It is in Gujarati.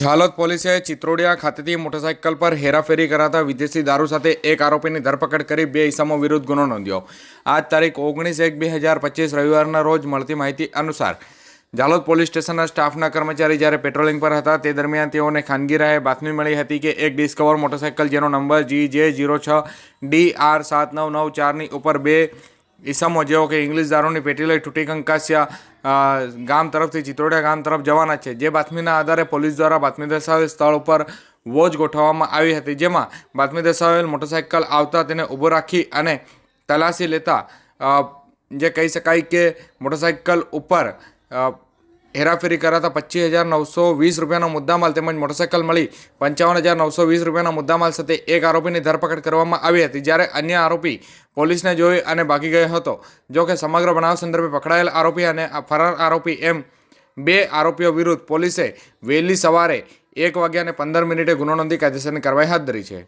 હાલોદ પોલીસે ચિત્રોડિયા ખાતેથી મોટરસાઇકલ પર હેરાફેરી કરાતા વિદેશી દારૂ સાથે એક આરોપીની ધરપકડ કરી બે ઇસમો વિરુદ્ધ ગુનો નોંધ્યો. આજ તારીખ ઓગણીસ એક બે હજાર પચીસ રવિવારના રોજ મળતી માહિતી અનુસાર જાલોદ પોલીસ સ્ટેશનના સ્ટાફના કર્મચારી જ્યારે પેટ્રોલિંગ પર હતા તે દરમિયાન તેઓને ખાનગી રાહે બાતમી મળી હતી કે એક ડિસ્કવર મોટરસાઇકલ જેનો નંબર જી જે જીરો છ ડી આર સાત નવ નવ ચારની ઉપર બે ઈસમો જેઓ કે ઇંગ્લિશ દારૂની પેટી લઈ તૂટી કંકાસિયા ગામ તરફથી ચિત્રોડિયા ગામ તરફ જવાના છે, જે બાતમીના આધારે પોલીસ દ્વારા બાતમી દર્શાવેલ સ્થળ ઉપર વોચ ગોઠવવામાં આવી હતી, જેમાં બાતમી દર્શાવેલ મોટરસાઇકલ આવતા તેને ઊભો રાખી અને તલાશી લેતા જે કહી શકાય કે મોટરસાઇકલ ઉપર હેરાફેરી કરાતા પચીસ હજાર નવસો વીસ રૂપિયાનો મુદ્દામાલ તેમજ મોટરસાઇકલ મળી પંચાવન હજાર નવસો વીસ રૂપિયાના મુદ્દામાલ સાથે એક આરોપીની ધરપકડ કરવામાં આવી હતી જ્યારે અન્ય આરોપી પોલીસને જોઈ અને ભાગી ગયો હતો. જો કે સમગ્ર બનાવ સંદર્ભે પકડાયેલ આરોપી અને ફરાર આરોપી એમ બે આરોપીઓ વિરુદ્ધ પોલીસે વહેલી સવારે એક વાગ્યાને પંદર મિનિટે ગુનો નોંધી કાયદેસરની કાર્યવાહી હાથ ધરી છે.